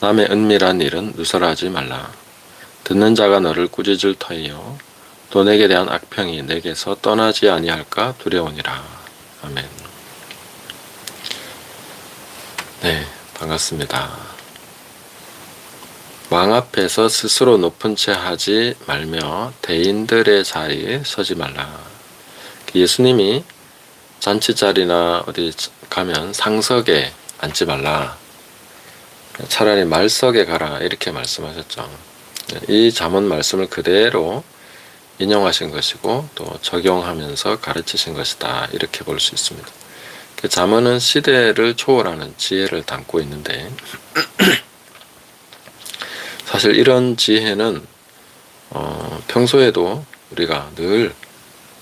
남의 은밀한 일은 누설하지 말라. 듣는 자가 너를 꾸짖을 터이요 또 내게 대한 악평이 내게서 떠나지 아니할까 두려우니라. 아멘. 네, 반갑습니다. 왕 앞에서 스스로 높은 채 하지 말며 대인들의 자리에 서지 말라. 예수님이 잔치 자리나 어디 가면 상석에 앉지 말라. 차라리 말석에 가라 이렇게 말씀하셨죠. 이 잠언 말씀을 그대로 인용하신 것이고 또 적용하면서 가르치신 것이다 이렇게 볼 수 있습니다. 그 잠언은 시대를 초월하는 지혜를 담고 있는데 사실 이런 지혜는 어, 평소에도 우리가 늘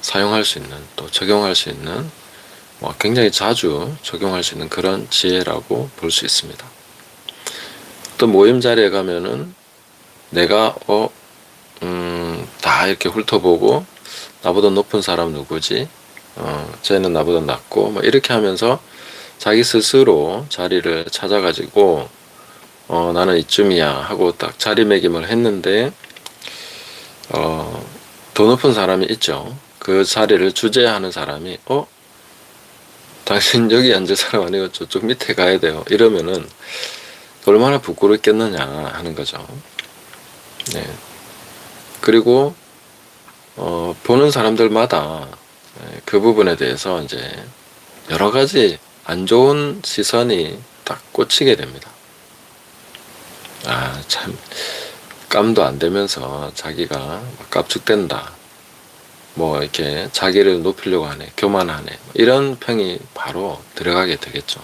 사용할 수 있는 또 적용할 수 있는 뭐 굉장히 자주 적용할 수 있는 그런 지혜라고 볼 수 있습니다. 또 모임 자리에 가면은 내가 어, 음, 다 이렇게 훑어보고 나보다 높은 사람 누구지? 어, 쟤는 나보다 낫고 뭐 이렇게 하면서 자기 스스로 자리를 찾아가지고 어, 나는 이쯤이야 하고 딱 자리매김을 했는데 어, 더 높은 사람이 있죠. 그 자리를 주재하는 사람이 어 당신 여기 앉을 사람 아니고 저쪽 밑에 가야 돼요. 이러면은 얼마나 부끄럽겠느냐 하는 거죠. 네. 그리고 어, 보는 사람들마다 네, 그 부분에 대해서 이제 여러 가지 안 좋은 시선이 딱 꽂히게 됩니다. 아, 참, 깜도 안 되면서 자기가 막 깝죽된다. 뭐, 이렇게 자기를 높이려고 하네. 교만하네. 뭐 이런 평이 바로 들어가게 되겠죠.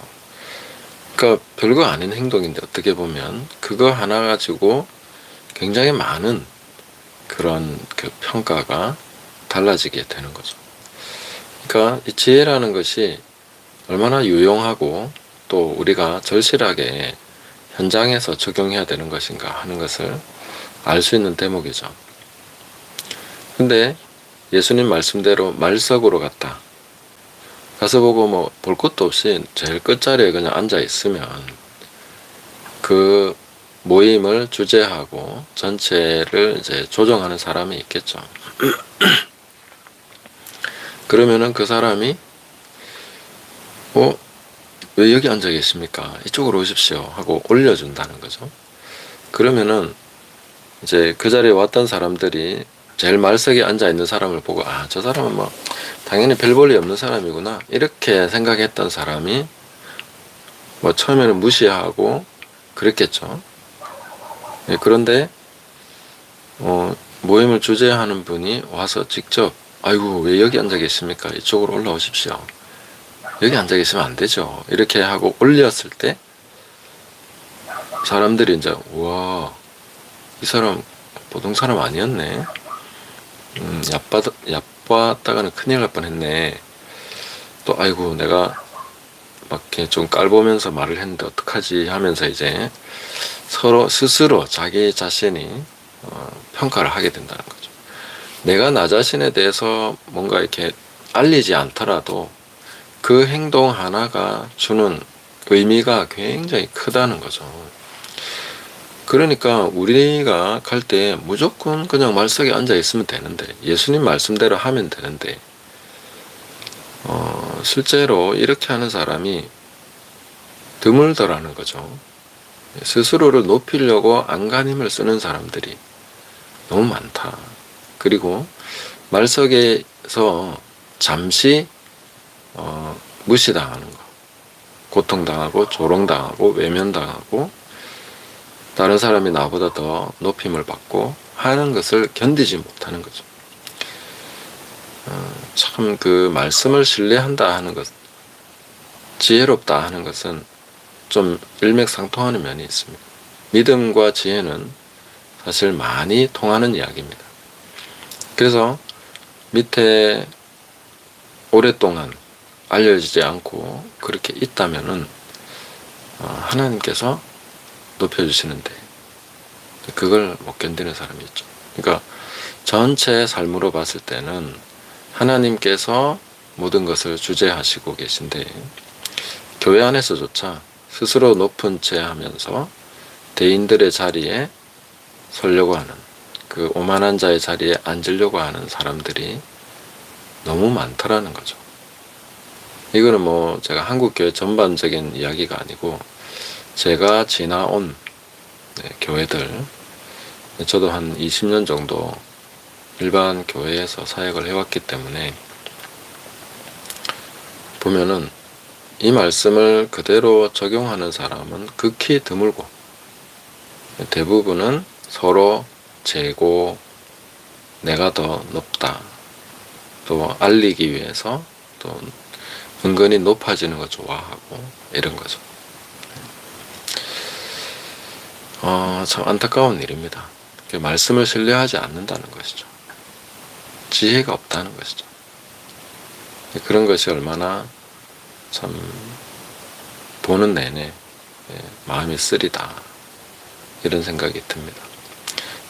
그러니까 별거 아닌 행동인데 어떻게 보면 그거 하나 가지고 굉장히 많은 그런 그 평가가 달라지게 되는 거죠. 그러니까 이 지혜라는 것이 얼마나 유용하고 또 우리가 절실하게 현장에서 적용해야 되는 것인가 하는 것을 알 수 있는 대목이죠. 근데 예수님 말씀대로 말석으로 갔다. 가서 보고 뭐 볼 것도 없이 제일 끝자리에 그냥 앉아 있으면 그 모임을 주재하고 전체를 이제 조정하는 사람이 있겠죠. 그러면은 그 사람이 어, 왜 여기 앉아 계십니까? 이쪽으로 오십시오. 하고 올려준다는 거죠. 그러면은 이제 그 자리에 왔던 사람들이 제일 말석에 앉아 있는 사람을 보고 아, 저 사람은 뭐 당연히 별 볼일 없는 사람이구나. 이렇게 생각했던 사람이 뭐 처음에는 무시하고 그랬겠죠. 예, 그런데 어, 모임을 주재하는 분이 와서 직접 아이고 왜 여기 앉아 계십니까? 이쪽으로 올라오십시오. 여기 앉아 계시면 안 되죠. 이렇게 하고 올렸을 때 사람들이 이제 와, 이 사람 보통 사람 아니었네. 음, 얕바, 얕봤다가는 큰일 날 뻔했네. 또 아이고 내가 막 이렇게 좀 깔보면서 말을 했는데 어떡하지 하면서 이제 서로 스스로 자기 자신이 어, 평가를 하게 된다는 거죠. 내가 나 자신에 대해서 뭔가 이렇게 알리지 않더라도 그 행동 하나가 주는 의미가 굉장히 크다는 거죠. 그러니까 우리가 갈 때 무조건 그냥 말석에 앉아 있으면 되는데 예수님 말씀대로 하면 되는데 어, 실제로 이렇게 하는 사람이 드물더라는 거죠. 스스로를 높이려고 안간힘을 쓰는 사람들이 너무 많다. 그리고 말석에서 잠시 어, 무시당하는 거, 고통당하고 조롱당하고 외면당하고 다른 사람이 나보다 더 높임을 받고 하는 것을 견디지 못하는 거죠. 어, 참그 말씀을 신뢰한다 하는 것, 지혜롭다 하는 것은 좀 일맥상통하는 면이 있습니다. 믿음과 지혜는 사실 많이 통하는 이야기입니다. 그래서 밑에 오랫동안 알려지지 않고 그렇게 있다면은 어, 하나님께서 높여주시는데 그걸 못 견디는 사람이 있죠. 그러니까 전체 삶으로 봤을 때는 하나님께서 모든 것을 주재하시고 계신데 교회 안에서조차 스스로 높은 채 하면서 대인들의 자리에 서려고 하는 그 오만한 자의 자리에 앉으려고 하는 사람들이 너무 많더라는 거죠. 이거는 뭐 제가 한국 교회 전반적인 이야기가 아니고 제가 지나온 네, 교회들 저도 한 20년 정도 일반 교회에서 사역을 해왔기 때문에 보면은 이 말씀을 그대로 적용하는 사람은 극히 드물고 대부분은 서로 재고 내가 더 높다 또 알리기 위해서 또 은근히 높아지는 거 좋아하고 이런 거죠. 어, 참 안타까운 일입니다. 그 말씀을 신뢰하지 않는다는 것이죠. 지혜가 없다는 것이죠. 그런 것이 얼마나 참 보는 내내 예, 마음이 쓰리다 이런 생각이 듭니다.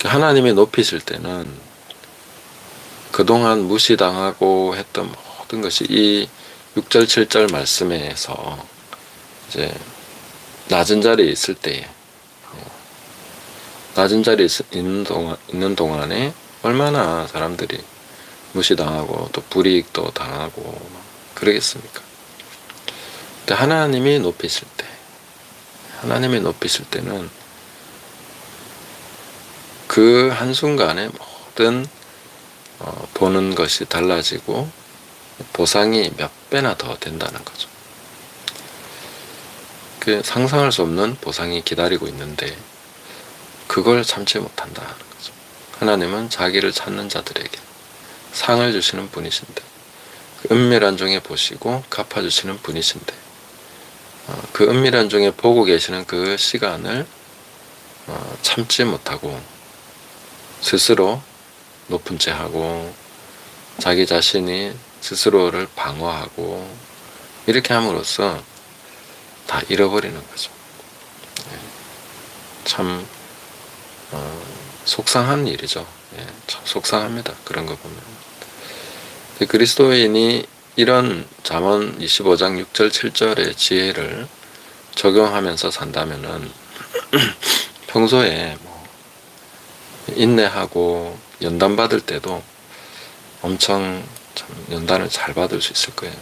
하나님이 높이실 때는 그동안 무시당하고 했던 모든 것이 이 6절 7절 말씀에서 이제 낮은 자리에 있을 때에 낮은 자리에 있는 동안, 있는 동안에 얼마나 사람들이 무시당하고 또 불이익도 당하고 그러겠습니까? 근데 하나님이 높이실 때, 하나님이 높이실 때는 그 한순간에 모든 어, 보는 것이 달라지고 보상이 몇 배나 더 된다는 거죠. 그 상상할 수 없는 보상이 기다리고 있는데 그걸 참지 못한다는 거죠. 하나님은 자기를 찾는 자들에게 상을 주시는 분이신데 그 은밀한 중에 보시고 갚아주시는 분이신데 어, 그 은밀한 중에 보고 계시는 그 시간을 어, 참지 못하고 스스로 높은 채 하고 자기 자신이 스스로를 방어하고 이렇게 함으로써 다 잃어버리는 거죠. 예. 참 어, 속상한 일이죠. 예, 참 속상합니다. 그런 거 보면. 그리스도인이 이런 잠언 25장 6절 7절의 지혜를 적용하면서 산다면은 평소에 뭐 인내하고 연단 받을 때도 엄청 참 연단을 잘 받을 수 있을 거예요.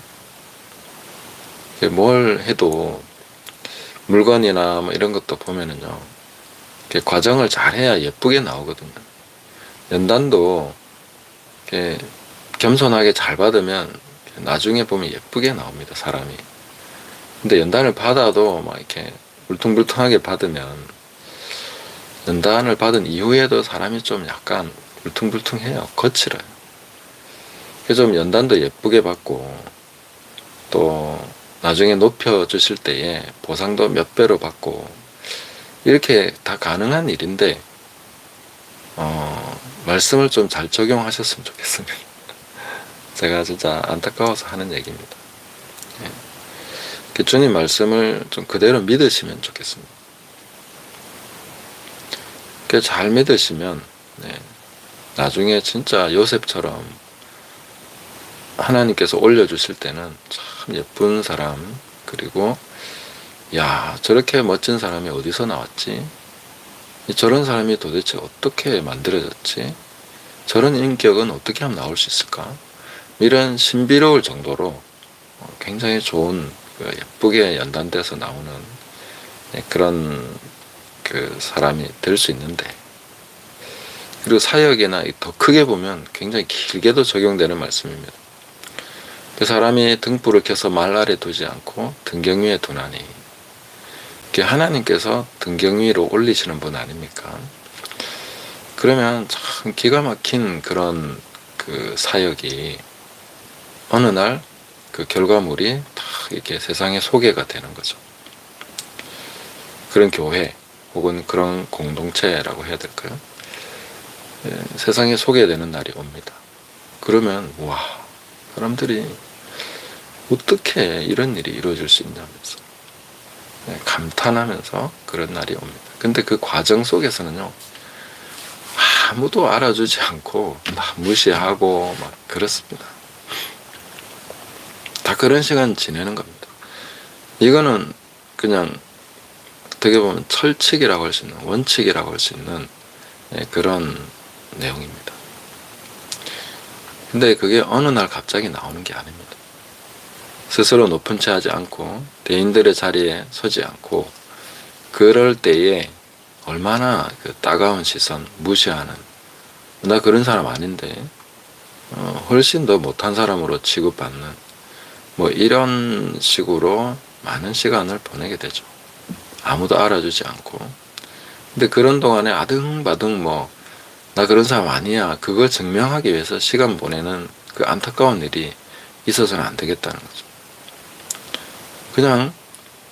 뭘 해도 물건이나 뭐 이런 것도 보면은요, 과정을 잘 해야 예쁘게 나오거든요. 연단도 겸손하게 잘 받으면 나중에 보면 예쁘게 나옵니다, 사람이. 근데 연단을 받아도 막 이렇게 울퉁불퉁하게 받으면 연단을 받은 이후에도 사람이 좀 약간 울퉁불퉁해요. 거칠어요. 그래서 좀 연단도 예쁘게 받고 또 나중에 높여 주실 때에 보상도 몇 배로 받고 이렇게 다 가능한 일인데 어, 말씀을 좀 잘 적용하셨으면 좋겠습니다. 제가 진짜 안타까워서 하는 얘기입니다. 예. 주님 말씀을 좀 그대로 믿으시면 좋겠습니다. 잘 믿으시면 네, 나중에 진짜 요셉처럼 하나님께서 올려주실 때는 참 예쁜 사람 그리고 야 저렇게 멋진 사람이 어디서 나왔지? 저런 사람이 도대체 어떻게 만들어졌지? 저런 인격은 어떻게 하면 나올 수 있을까? 이런 신비로울 정도로 굉장히 좋은 그 예쁘게 연단돼서 나오는 네, 그런 그 사람이 될 수 있는데 그리고 사역이나 더 크게 보면 굉장히 길게도 적용되는 말씀입니다. 그 사람이 등불을 켜서 말 아래 두지 않고 등경 위에 두나니 하나님께서 등경 위로 올리시는 분 아닙니까? 그러면 참 기가 막힌 그런 그 사역이 어느 날 그 결과물이 다 이렇게 세상에 소개가 되는 거죠. 그런 교회, 혹은 그런 공동체라고 해야 될까요? 예, 세상에 소개되는 날이 옵니다. 그러면 와 사람들이 어떻게 이런 일이 이루어질 수 있냐면서 예, 감탄하면서 그런 날이 옵니다. 근데 그 과정 속에서는요 아무도 알아주지 않고 다 무시하고 막 그렇습니다. 다 그런 시간 지내는 겁니다. 이거는 그냥 어떻게 보면 철칙이라고 할 수 있는 원칙이라고 할 수 있는 예, 그런 내용입니다. 근데 그게 어느 날 갑자기 나오는 게 아닙니다. 스스로 높은 채 하지 않고 대인들의 자리에 서지 않고 그럴 때에 얼마나 그 따가운 시선 무시하는 나 그런 사람 아닌데 어, 훨씬 더 못한 사람으로 취급받는 뭐 이런 식으로 많은 시간을 보내게 되죠. 아무도 알아주지 않고 근데 그런 동안에 아등바등 뭐 나 그런 사람 아니야 그걸 증명하기 위해서 시간 보내는 그 안타까운 일이 있어서는 안 되겠다는 거죠. 그냥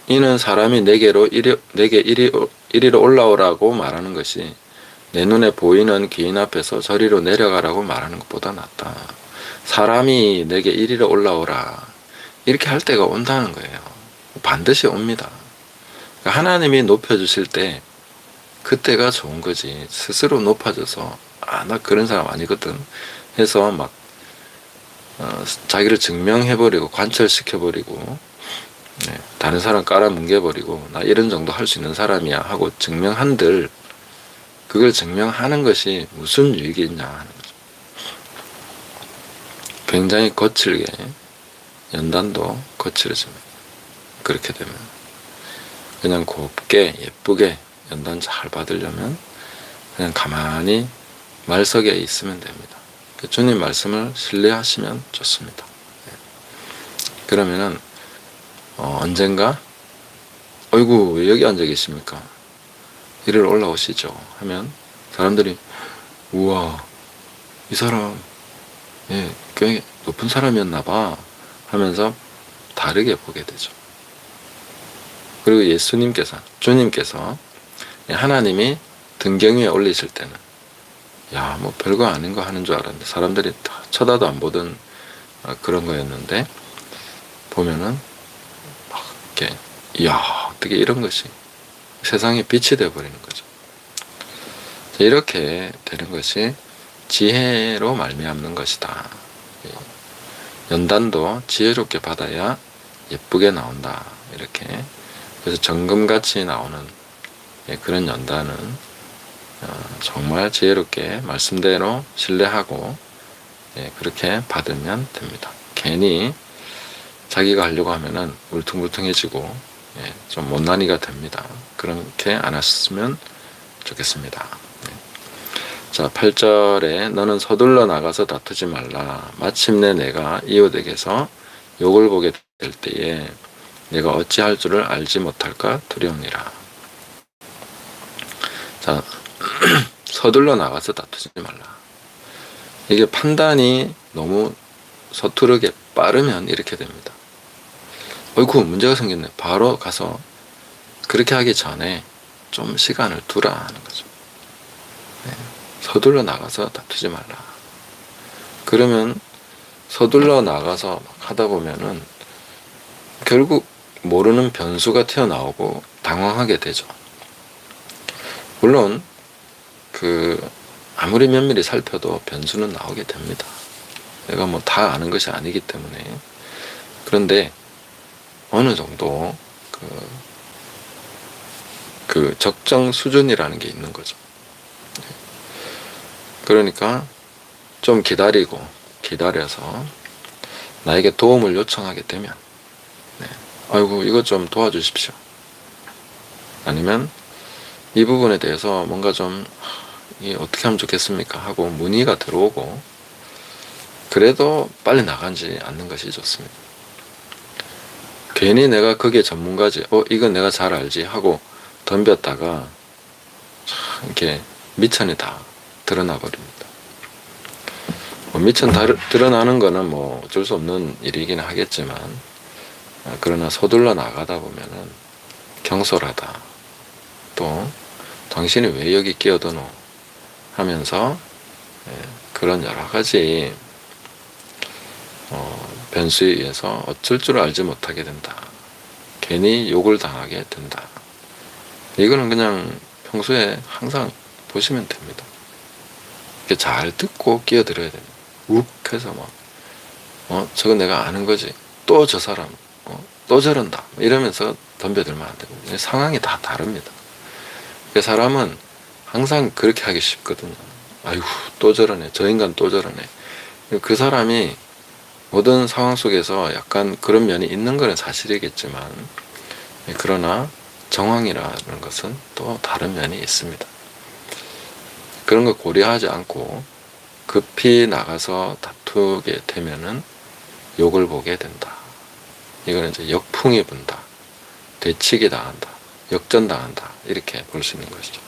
이는 사람이 내게로 이리, 내게 이리, 이리로 올라오라고 말하는 것이 내 눈에 보이는 귀인 앞에서 저리로 내려가라고 말하는 것보다 낫다. 사람이 내게 이리로 올라오라. 이렇게 할 때가 온다는 거예요. 반드시 옵니다. 그러니까 하나님이 높여주실 때 그때가 좋은 거지. 스스로 높아져서 아, 나 그런 사람 아니거든. 해서 막 어, 자기를 증명해버리고 관철시켜버리고 네, 다른 사람 깔아 뭉개버리고 나 이런 정도 할 수 있는 사람이야 하고 증명한들 그걸 증명하는 것이 무슨 유익이 있냐 하는 거죠. 굉장히 거칠게 연단도 거칠어집니다. 그렇게 되면 그냥 곱게 예쁘게 연단 잘 받으려면 그냥 가만히 말석에 있으면 됩니다. 그 주님 말씀을 신뢰하시면 좋습니다. 네. 그러면은 어, 언젠가 어이구 왜 여기 앉아 계십니까? 이를 올라오시죠 하면 사람들이 우와 이 사람 예, 꽤 높은 사람이었나 봐 하면서 다르게 보게 되죠. 그리고 예수님께서 주님께서 하나님이 등경 위에 올리실 때는 야 뭐 별거 아닌 거 하는 줄 알았는데 사람들이 다 쳐다도 안 보던 아, 그런 거였는데 보면은 막 이렇게 이야 어떻게 이런 것이 세상에 빛이 되어 버리는 거죠. 이렇게 되는 것이 지혜로 말미암는 것이다. 연단도 지혜롭게 받아야 예쁘게 나온다. 이렇게 그래서 정금같이 나오는 예, 그런 연단은 어, 정말 지혜롭게 말씀대로 신뢰하고 예, 그렇게 받으면 됩니다. 괜히 자기가 하려고 하면은 울퉁불퉁해지고 예, 좀 못난이가 됩니다. 그렇게 안 하셨으면 좋겠습니다. 네. 자, 8절에 너는 서둘러 나가서 다투지 말라. 마침내 내가 이웃에게서 욕을 보게 될 때에 내가 어찌할 줄을 알지 못할까 두려우니라. 자, 서둘러 나가서 다투지 말라. 이게 판단이 너무 서투르게 빠르면 이렇게 됩니다. 어이구, 문제가 생겼네. 바로 가서 그렇게 하기 전에 좀 시간을 두라 하는 거죠. 네. 서둘러 나가서 다투지 말라. 그러면 서둘러 나가서 하다 보면은 결국 모르는 변수가 튀어나오고 당황하게 되죠. 물론 그 아무리 면밀히 살펴도 변수는 나오게 됩니다. 내가 뭐 다 아는 것이 아니기 때문에 그런데 어느 정도 그, 그 적정 수준이라는 게 있는 거죠. 그러니까 좀 기다리고 기다려서 나에게 도움을 요청하게 되면 네. 아이고 이것 좀 도와주십시오. 아니면 이 부분에 대해서 뭔가 좀 어떻게 하면 좋겠습니까 하고 문의가 들어오고 그래도 빨리 나가지 않는 것이 좋습니다. 괜히 내가 그게 전문가지, 어, 이건 내가 잘 알지 하고 덤볐다가 이렇게 미천이 다 드러나 버립니다. 뭐 미천 다, 드러나는 거는 뭐 어쩔 수 없는 일이긴 하겠지만, 아, 그러나 서둘러 나가다 보면은 경솔하다. 또 당신이 왜 여기 끼어드노 하면서 예, 그런 여러 가지 어, 변수에 의해서 어쩔 줄 알지 못하게 된다. 괜히 욕을 당하게 된다. 이거는 그냥 평소에 항상 보시면 됩니다. 잘 듣고 끼어들어야 됩니다. 욱 해서 막, 어, 저거 내가 아는 거지. 또 저 사람, 어, 또 저런다. 이러면서 덤벼들면 안 되고. 상황이 다 다릅니다. 그 사람은 항상 그렇게 하기 쉽거든요. 아이고, 또 저러네. 저 인간 또 저러네. 그 사람이 모든 상황 속에서 약간 그런 면이 있는 것은 사실이겠지만, 그러나 정황이라는 것은 또 다른 면이 있습니다. 그런 걸 고려하지 않고 급히 나가서 다투게 되면은 욕을 보게 된다. 이거는 이제 역풍이 분다. 되치기 당한다. 역전당한다. 이렇게 볼 수 있는 것이죠.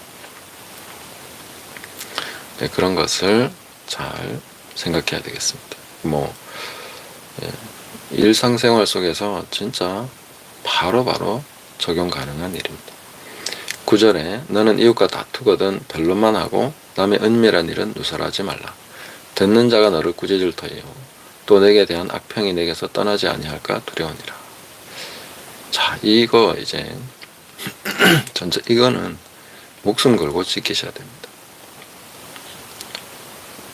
네, 그런 것을 잘 생각해야 되겠습니다. 뭐, 예, 일상생활 속에서 진짜 바로 바로 적용 가능한 일입니다. 9절에 너는 이웃과 다투거든 변론만 하고 남의 은밀한 일은 누설하지 말라. 듣는 자가 너를 꾸짖을 터이요. 또 내게 대한 악평이 내게서 떠나지 아니할까 두려우니라. 자, 이거 이제 전체 이거는 목숨 걸고 지키셔야 됩니다.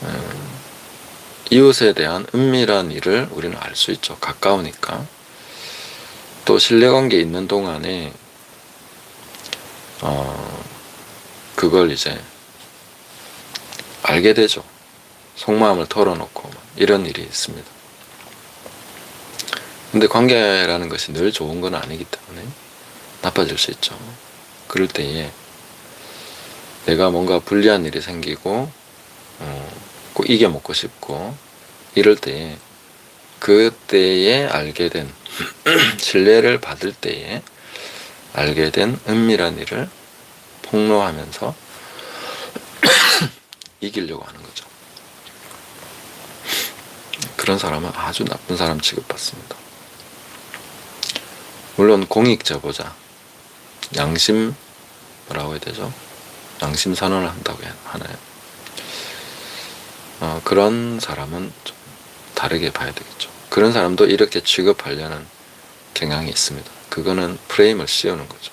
음, 이웃에 대한 은밀한 일을 우리는 알 수 있죠. 가까우니까. 또 신뢰관계 있는 동안에 어, 그걸 이제 알게 되죠. 속마음을 털어놓고 이런 일이 있습니다. 근데 관계라는 것이 늘 좋은 건 아니기 때문에 나빠질 수 있죠. 그럴 때에 내가 뭔가 불리한 일이 생기고 어, 꼭 이겨먹고 싶고 이럴 때에 그때에 알게 된 신뢰를 받을 때에 알게 된 은밀한 일을 폭로하면서 이기려고 하는 거죠. 그런 사람은 아주 나쁜 사람 취급받습니다. 물론 공익 제보자, 양심 뭐라고 해야 되죠? 양심 선언을 한다고 하나요? 어, 그런 사람은 좀 다르게 봐야 되겠죠. 그런 사람도 이렇게 취급하려는 경향이 있습니다. 그거는 프레임을 씌우는 거죠.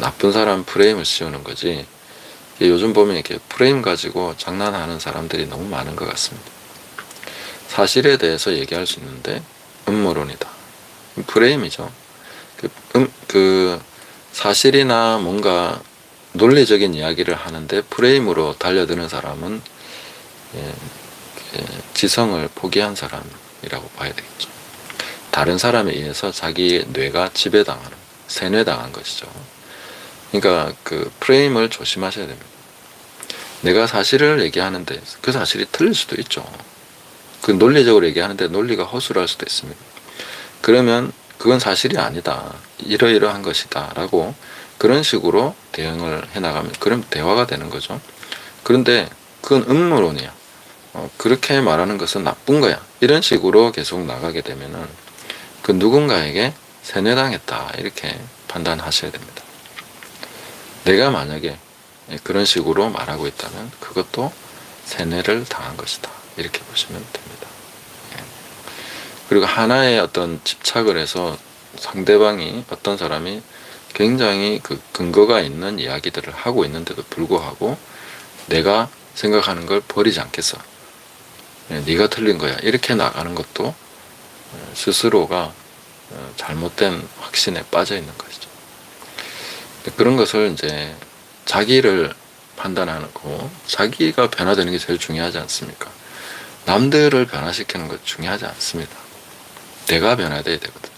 나쁜 사람 프레임을 씌우는 거지. 요즘 보면 이렇게 프레임 가지고 장난하는 사람들이 너무 많은 것 같습니다. 사실에 대해서 얘기할 수 있는데 음모론이다. 프레임이죠. 그, 음, 그 사실이나 뭔가 논리적인 이야기를 하는데 프레임으로 달려드는 사람은 지성을 포기한 사람이라고 봐야 되겠죠. 다른 사람에 의해서 자기 뇌가 지배당하는 세뇌당한 것이죠. 그러니까 그 프레임을 조심하셔야 됩니다. 내가 사실을 얘기하는데 그 사실이 틀릴 수도 있죠. 그 논리적으로 얘기하는데 논리가 허술할 수도 있습니다. 그러면 그건 사실이 아니다. 이러이러한 것이다. 라고 그런 식으로 대응을 해나가면 그럼 대화가 되는 거죠. 그런데 그건 음모론이야. 어, 그렇게 말하는 것은 나쁜 거야. 이런 식으로 계속 나가게 되면은 그 누군가에게 세뇌당했다. 이렇게 판단하셔야 됩니다. 내가 만약에 그런 식으로 말하고 있다면 그것도 세뇌를 당한 것이다. 이렇게 보시면 됩니다. 예. 그리고 하나의 어떤 집착을 해서 상대방이 어떤 사람이 굉장히 그 근거가 있는 이야기들을 하고 있는데도 불구하고 내가 생각하는 걸 버리지 않겠어. 예, 네가 틀린 거야. 이렇게 나가는 것도 어, 스스로가 어, 잘못된 확신에 빠져 있는 것이죠. 그런 것을 이제 자기를 판단하고 자기가 변화되는 게 제일 중요하지 않습니까? 남들을 변화시키는 것 중요하지 않습니다. 내가 변화돼야 되거든.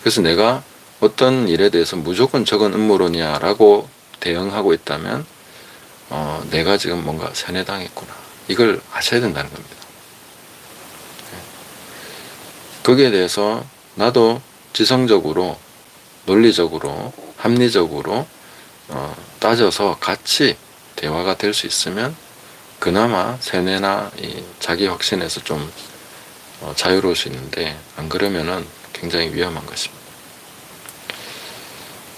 그래서 내가 어떤 일에 대해서 무조건 저건 음모론이야라고 대응하고 있다면 어, 내가 지금 뭔가 세뇌당했구나. 이걸 아셔야 된다는 겁니다. 거기에 대해서 나도 지성적으로, 논리적으로, 합리적으로 어, 따져서 같이 대화가 될 수 있으면 그나마 세뇌나 이 자기 확신에서 좀 어, 자유로울 수 있는데 안 그러면은 굉장히 위험한 것입니다.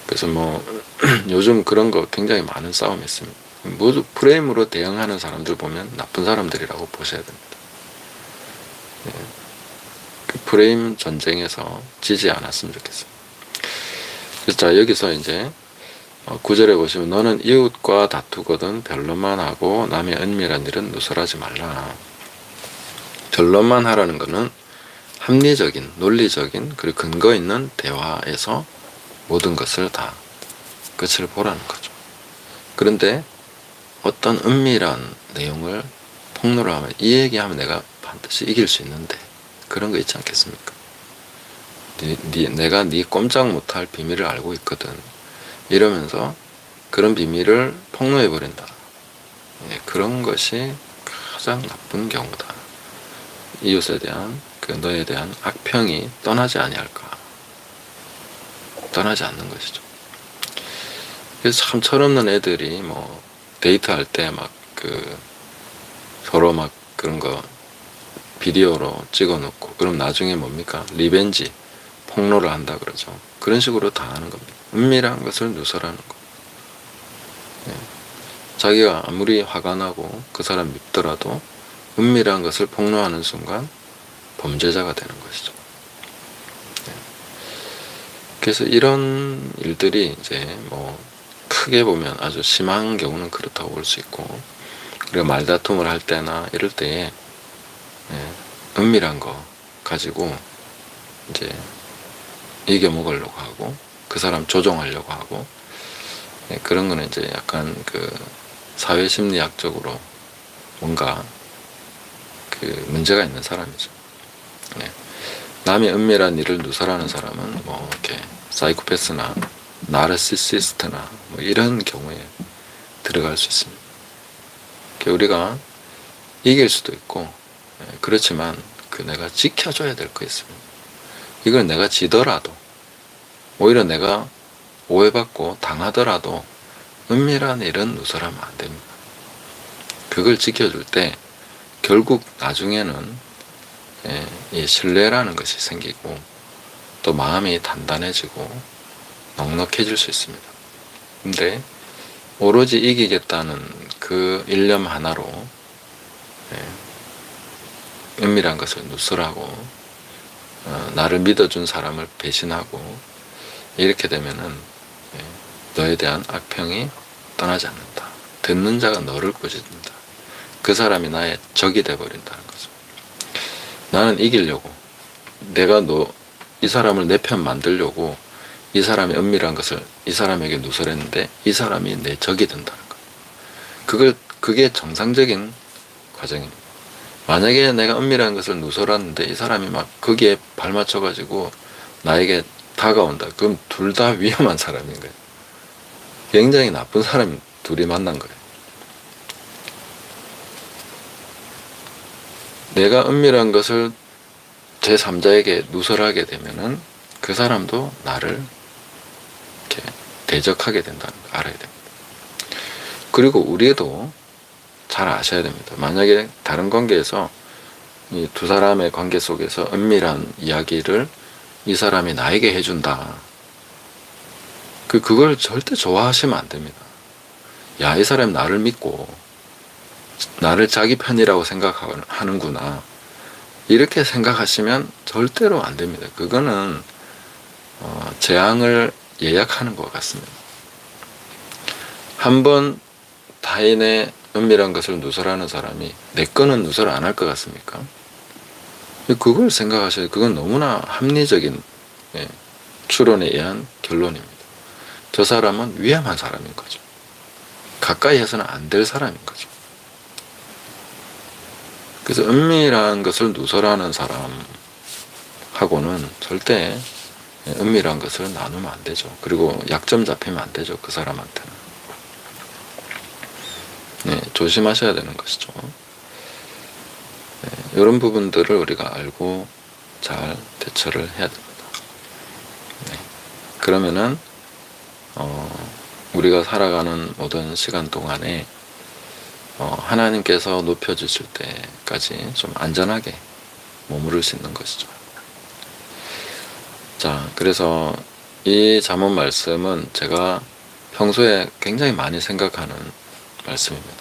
그래서 뭐 요즘 그런 거 굉장히 많은 싸움이 있습니다. 모두 프레임으로 대응하는 사람들 보면 나쁜 사람들이라고 보셔야 됩니다. 예. 그 프레임 전쟁에서 지지 않았으면 좋겠어요. 자 여기서 이제 어, 구절에 보시면 너는 이웃과 다투거든 변론만 하고 남의 은밀한 일은 누설하지 말라. 변론만 하라는 것은 합리적인, 논리적인 그리고 근거 있는 대화에서 모든 것을 다 끝을 보라는 거죠. 그런데 어떤 은밀한 내용을 폭로를 하면 이 얘기하면 내가 반드시 이길 수 있는데 그런 거 있지 않겠습니까? 니, 니, 내가 네 꼼짝 못할 비밀을 알고 있거든. 이러면서 그런 비밀을 폭로해 버린다. 예, 그런 것이 가장 나쁜 경우다. 이웃에 대한 그 너에 대한 악평이 떠나지 아니할까? 떠나지 않는 것이죠. 그래서 참 철없는 애들이 뭐 데이트할 때 막 그 서로 막 그런 거 비디오로 찍어 놓고 그럼 나중에 뭡니까? 리벤지 폭로를 한다 그러죠. 그런 식으로 당하는 겁니다. 은밀한 것을 누설하는 거. 예. 자기가 아무리 화가 나고 그 사람 밉더라도 은밀한 것을 폭로하는 순간 범죄자가 되는 것이죠. 예. 그래서 이런 일들이 이제 뭐 크게 보면 아주 심한 경우는 그렇다고 볼 수 있고 우리가 말다툼을 할 때나 이럴 때에 예, 은밀한 거 가지고 이제 이겨 먹으려고 하고 그 사람 조종하려고 하고 예, 그런 거는 이제 약간 그 사회 심리학적으로 뭔가 그 문제가 있는 사람이죠. 예. 남의 은밀한 일을 누설하는 사람은 뭐 이렇게 사이코패스나 나르시시스트나 뭐 이런 경우에 들어갈 수 있습니다. 그러니까 우리가 이길 수도 있고 예, 그렇지만 그 내가 지켜줘야 될 거 있습니다. 이걸 내가 지더라도 오히려 내가 오해받고 당하더라도 은밀한 일은 누설하면 안 됩니다. 그걸 지켜줄 때 결국 나중에는 예, 이 신뢰라는 것이 생기고 또 마음이 단단해지고 넉넉해질 수 있습니다. 근데 오로지 이기겠다는 그 일념 하나로 예, 은밀한 것을 누설하고 어, 나를 믿어준 사람을 배신하고 이렇게 되면은 예, 너에 대한 악평이 떠나지 않는다. 듣는 자가 너를 꾸짖는다. 그 사람이 나의 적이 돼버린다는 거죠. 나는 이기려고 내가 너 이 사람을 내 편 만들려고 이 사람의 은밀한 것을 이 사람에게 누설했는데 이 사람이 내 적이 된다는 거. 그걸 그게 정상적인 과정입니다. 만약에 내가 은밀한 것을 누설하는데 이 사람이 막 거기에 발맞춰 가지고 나에게 다가온다. 그럼 둘 다 위험한 사람인 거예요. 굉장히 나쁜 사람 둘이 만난 거예요. 내가 은밀한 것을 제3자에게 누설하게 되면은 그 사람도 나를 대적하게 된다는 거 알아야 됩니다. 그리고 우리도 잘 아셔야 됩니다. 만약에 다른 관계에서 이 두 사람의 관계 속에서 은밀한 이야기를 이 사람이 나에게 해준다. 그, 그걸 절대 좋아하시면 안 됩니다. 야, 이 사람이 나를 믿고, 나를 자기 편이라고 생각하는구나. 이렇게 생각하시면 절대로 안 됩니다. 그거는 어, 재앙을 예약하는 것 같습니다. 한번 타인의 은밀한 것을 누설하는 사람이 내 거는 누설 안 할 것 같습니까? 그걸 생각하셔야 그건 너무나 합리적인 예, 추론에 의한 결론입니다. 저 사람은 위험한 사람인 거죠. 가까이 해서는 안 될 사람인 거죠. 그래서 은밀한 것을 누설하는 사람하고는 절대 은밀한 것을 나누면 안 되죠. 그리고 약점 잡히면 안 되죠. 그 사람한테는. 네, 조심하셔야 되는 것이죠. 네, 이런 부분들을 우리가 알고 잘 대처를 해야 됩니다. 네, 그러면은, 어, 우리가 살아가는 모든 시간 동안에 어, 하나님께서 높여주실 때까지 좀 안전하게 머무를 수 있는 것이죠. 자, 그래서 이 잠언 말씀은 제가 평소에 굉장히 많이 생각하는 말씀입니다.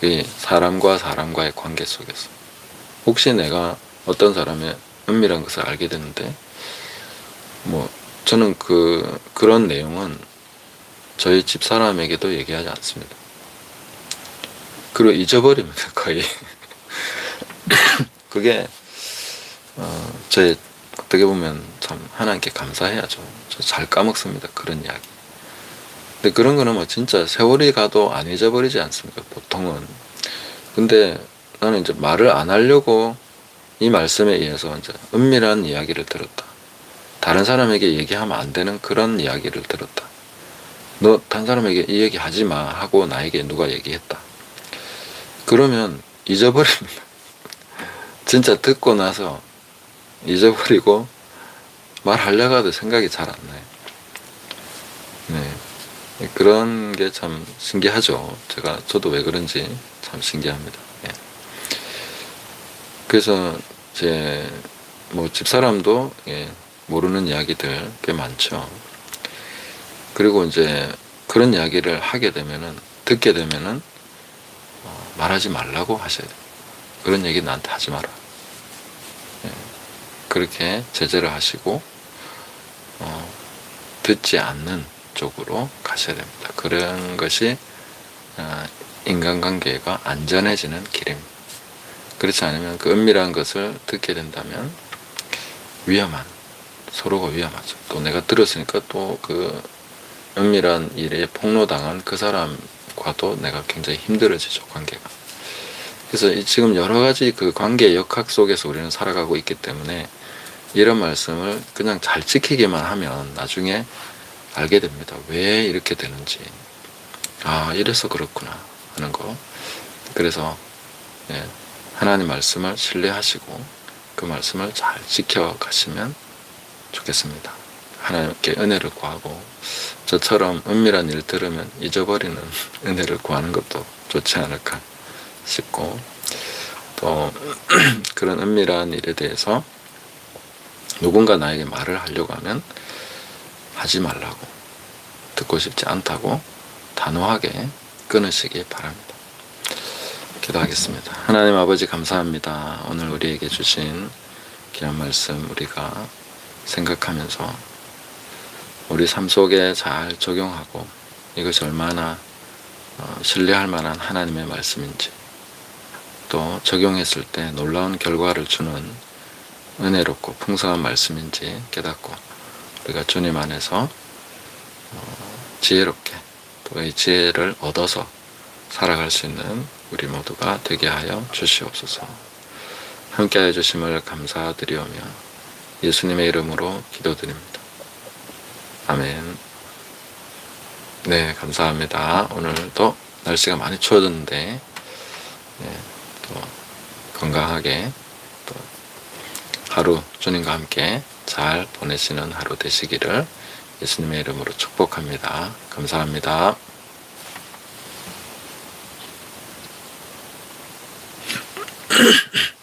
이 사람과 사람과의 관계 속에서 혹시 내가 어떤 사람의 은밀한 것을 알게 되는데 뭐 저는 그 그런 내용은 저희 집 사람에게도 얘기하지 않습니다. 그리고 잊어버립니다 거의. 그게 어, 저의 어떻게 보면 참 하나님께 감사해야죠. 저 잘 까먹습니다 그런 이야기. 근데 그런 거는 뭐 진짜 세월이 가도 안 잊어버리지 않습니까 보통은. 근데 나는 이제 말을 안 하려고 이 말씀에 의해서 이제 은밀한 이야기를 들었다. 다른 사람에게 얘기하면 안 되는 그런 이야기를 들었다. 너 다른 사람에게 이 얘기 하지 마 하고 나에게 누가 얘기했다. 그러면 잊어버립니다. 진짜 듣고 나서 잊어버리고 말하려고 해도 생각이 잘 안 나요. 네. 그런 게 참 신기하죠. 제가, 저도 왜 그런지 참 신기합니다. 예. 그래서 제, 뭐 집사람도 예, 모르는 이야기들 꽤 많죠. 그리고 이제 그런 이야기를 하게 되면은, 듣게 되면은, 어, 말하지 말라고 하셔야 돼요. 그런 얘기 나한테 하지 마라. 예, 그렇게 제재를 하시고, 어, 듣지 않는 쪽으로 가셔야 됩니다. 그런 것이 어, 인간관계가 안전해지는 길입니다. 그렇지 않으면 그 은밀한 것을 듣게 된다면 위험한 서로가 위험하죠. 또 내가 들었으니까 또 그 은밀한 일에 폭로당한 그 사람과도 내가 굉장히 힘들어지죠 관계가. 그래서 이 지금 여러 가지 그 관계 역학 속에서 우리는 살아가고 있기 때문에 이런 말씀을 그냥 잘 지키기만 하면 나중에 알게 됩니다. 왜 이렇게 되는지. 아, 이래서 그렇구나 하는 거. 그래서 예, 하나님 말씀을 신뢰하시고 그 말씀을 잘 지켜가시면 좋겠습니다. 하나님께 은혜를 구하고 저처럼 은밀한 일 들으면 잊어버리는 은혜를 구하는 것도 좋지 않을까 싶고 또 그런 은밀한 일에 대해서 누군가 나에게 말을 하려고 하면 하지 말라고 듣고 싶지 않다고 단호하게 끊으시기 바랍니다. 기도하겠습니다. 하나님 아버지 감사합니다. 오늘 우리에게 주신 귀한 말씀 우리가 생각하면서 우리 삶 속에 잘 적용하고 이것이 얼마나 어, 신뢰할 만한 하나님의 말씀인지 또 적용했을 때 놀라운 결과를 주는 은혜롭고 풍성한 말씀인지 깨닫고 우리가 주님 안에서 어, 지혜롭게 또 이 지혜를 얻어서 살아갈 수 있는 우리 모두가 되게 하여 주시옵소서. 함께 하여 주심을 감사드리오며 예수님의 이름으로 기도드립니다. 아멘. 네, 감사합니다. 오늘도 날씨가 많이 추워졌는데 네, 또 건강하게 또 하루 주님과 함께 잘 보내시는 하루 되시기를 예수님의 이름으로 축복합니다. 감사합니다.